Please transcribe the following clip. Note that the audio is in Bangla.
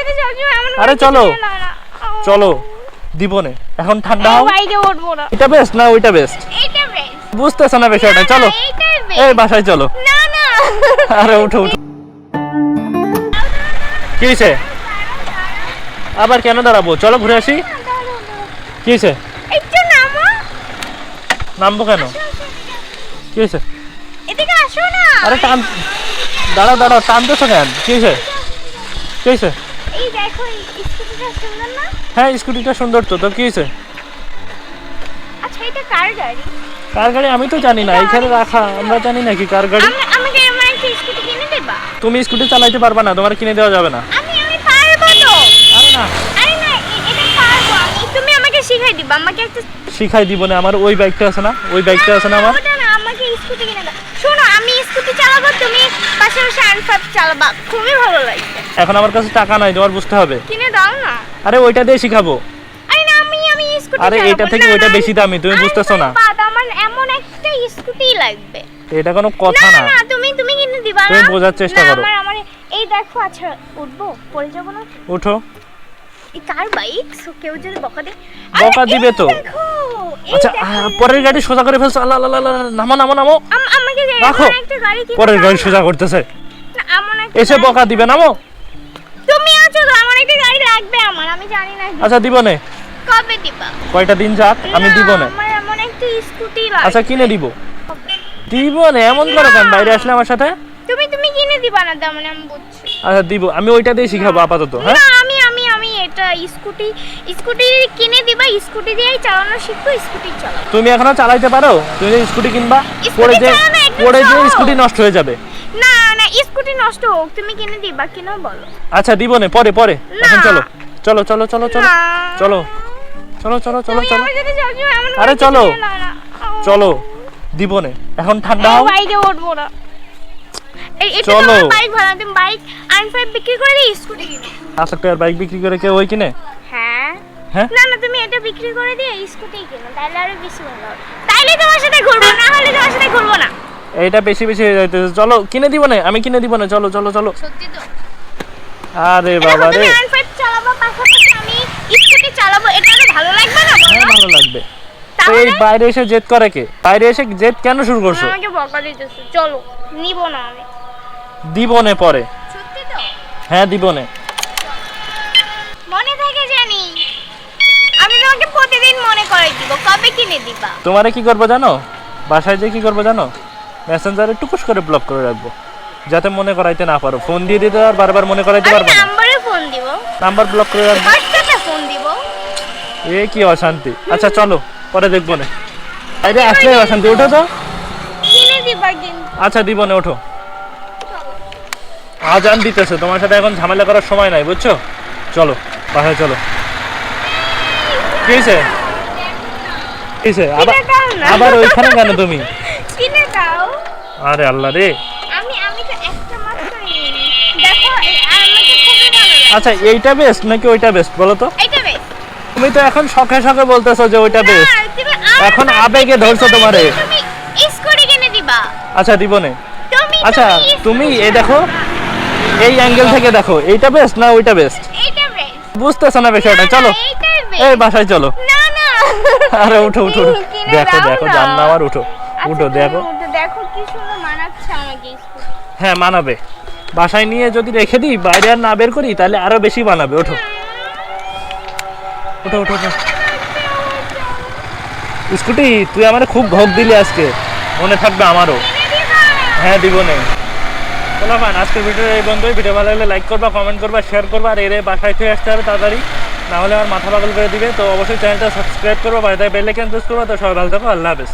যদি সবসময় এমন আরে চলো। চলো দিবনে। এখন ঠান্ডা বাইকে উঠবো না। এটা বেস্ট না ওইটা বেস্ট এইটা বেশ বুঝতেছ না বিষয়টা? চলো। এই বাসায় চলো। না না। আরে উঠো উঠো। কি হয়েছে আবার কেন দাঁড়াবো? চলো ঘুরে আসি। কি হয়েছে একটু নামো। নামবো কেন? কি হয়েছে এদিকে আসো না। আরে টান দাঁড়াও দাঁড়াও টানতেছো কেন? কি হয়েছে কি হয়েছে দেখো স্কুটিটা সুন্দর না? হ্যাঁ স্কুটিটা সুন্দর তো। তো কি হয়েছে? আচ্ছা এটা কার গাড়ি? কার গাড়ি? আমি তো জানি না। এখানে রাখা আমরা জানি নাকি কার গাড়ি। আমাকে এমন একটা স্কুটি কিনে দেবা? তুমি স্কুটি চালাইতে পারবা না তোমার কিনে দেওয়া যাবে না। আমি আমি পারব তো। আরে না। আরে না এটা পারব আমি। তুমি আমাকে শিখাই দিবা আমাকে একটা শিখাই দিব না আমার ওই বাইকটা আছে না? ওই বাইকটা আছে না আমার? আমাকে স্কুটি কিনে দাও। শোনো আমি স্কুটি চালাবো তুমি আনফাপ চালাবা খুবই ভালো লাগবে এখন আমার কাছে টাকা নাই তোমার বুঝতে হবে। কিনে দাও না। আরে ওইটা দিয়ে শিখাবো। আরে না আমি আমি স্কুটি আরে এটা থেকে ওইটা বেশি দামি, তুমি বুঝতেছো না। আমার এমন একটা স্কুটি লাগবে। এটা কোনো কথা না না। তুমি তুমি কিনে দিবা না। তুমি বোঝার চেষ্টা করো। আমার আমার এই দেখো আচ্ছা উঠবো পড়ে যাব না? উঠো। এই কার বাইক সো কেউ যদি বকা দেয়। বকা দিবে তো। আচ্ছা পরের গাড়ি সোজা করে ফেলছো। আল্লাহ আল্লাহ নামো নামো নামো। আম- আমাকে রাখো। পরের গাড়ি। সোজা করতেছে এসে বকা দিবে নামো তুমি আছো তো এমন একটা গাড়ি লাগবে আমার আমি জানি না। আচ্ছা দিব নে। কবে দিবা? কয়টা দিন যাক আমি দিব না। আমার এমন একটা স্কুটি লাগবে। আচ্ছা কিনে দিব। দিব না এমন করো কেন বাইরে আসলে আমার সাথে? তুমি তুমি কিনে দিবা না তেমন আমি বুঝছি। আচ্ছা দিব। আমি ওইটা দিয়ে শিখাবো আপাতত হ্যাঁ? না আমি আমি আমি এটা স্কুটি স্কুটি কিনে দিবা স্কুটি দিয়েই চালানো শিখব স্কুটি চালাবো। তুমি এখনও চালাইতে পারো? তুমি স্কুটি কিনবা পরে যে পরে যে স্কুটি নষ্ট হয়ে যাবে। না না স্কুটি নষ্ট হোক তুমি কিনে দিবা কিনো বলো। আচ্ছা দিব নে পরে পরে। এখন চলো। চলো চলো চলো চলো। চলো। চলো চলো চলো চলো। আরে চলো। চলো দিব নে। এখন ঠান্ডা হোক। বাইকে উঠবো না। এই এটা চলো। বাইক ভাড়া বাইক বিক্রি করে দিয়ে স্কুটি টাকার বাইক বিক্রি করে কেউ ওই কিনে? হ্যাঁ। হ্যাঁ? না না তুমি এটা বিক্রি করে দিয়ে স্কুটি কিনো তাহলে আরও বেশি ভালো তাইলে তোমার সাথে ঘুরবো না হলে তোমার সাথে ঘুরবো না। এইটা বেশি বেশি হয়ে যাইতেছে। চলো কিনে দিব না? আমি কিনে দিব না? চলো চলো চলো। সত্যি তো। আরে বাবা রে। চালাবো পাশাপাশি আমি স্কুটি চালাবো এটা ভালো লাগবে না হ্যাঁ ভালো লাগবে। তো এই বাইরে এসে জেদ করে কে? বাইরে এসে জেদ কেন শুরু করছ? আমাকে বকা দিতেছো। চলো নিব না আমি। দিব নে পরে। সত্যি তো? হ্যাঁ দিব নে। মনে থাকে জানি। আমি তোমাকে প্রতিদিন মনে করে দিব কবে কিনে দিবা? তোমারে কি করব জানো? বাসায় যে কি করব জানো? মেসেঞ্জারে টুকুস করে ব্লক করে রাখব। যাতে মনে করাইতে না পারো। ফোন দিয়ে দিতে আর বারবার মনে করাইতে পারব না। নাম্বারে ফোন দিব। নাম্বার ব্লক করে রাখব। হোয়াটসঅ্যাপে ফোন দিব। এ কি অশান্তি। আচ্ছা চলো পরে দেখব না। আরে আসলে অশান্তি। ওঠো তো। কিনে দিবা কিন্তু। আচ্ছা দিব না ওঠো। আজান দিতেছে। তোমার সাথে এখন ঝামেলা করার সময় নাই বুঝছ? চলো বাসায় চলো। কি হয়েছে আবার। আবার ওইখানে কেন তুমি? কিনে আরে আল্লাহ রে। আমি আমি তো একটা মাত্র দেখো আমাকে খুবই ভালো লাগে আচ্ছা এইটা বেস্ট নাকি ওইটা বেস্ট বলো তো? এটা বেশ তুমি তো এখন শখে শখে বলতেছো যে ওইটা বেস্ট এখন আবেগে ধরছো তোমারে। তুমি স্কুটি কিনে দিবা। আচ্ছা দিব নে। তুমি আচ্ছা তুমি এই দেখো এই অ্যাঙ্গেল থেকে দেখো এইটা বেস্ট না ওইটা বেস্ট এইটা বেশ বুঝতেছো না বিষয়টা চলো। এই বাসায় চলো। না না। আরে উঠো উঠো। দেখো দেখো না। জান্না আবার উঠো। আচ্ছা, উঠো, দেখো। হ্যাঁ মানাবে। বাসায় নিয়ে যদি রেখে দিই, বাইরে আর না বের করি, তাহলে আরও বেশি বানাবে ওঠো। ওঠো ওঠো স্কুটি, তুই আমার খুব ভোগ দিলি আজকে। মনে থাকবে আমারও। হ্যাঁ দিব চলো ফান আজকের ভিডিও এই বন্ধুই ভিডিও ভালো লাগলে লাইক করবা কমেন্ট করবা শেয়ার করবা, আর এর বাসায় থেকে আসতে হবে তাড়াতাড়ি। না হলে আমার মাথা পাগল করে দিবে। তো অবশ্যই চ্যানেলটা সাবস্ক্রাইব করব বাড়িতে বেল আইকন প্রেস করব। তো সবাই ভালো থাকো, আল্লাহ হাফেজ।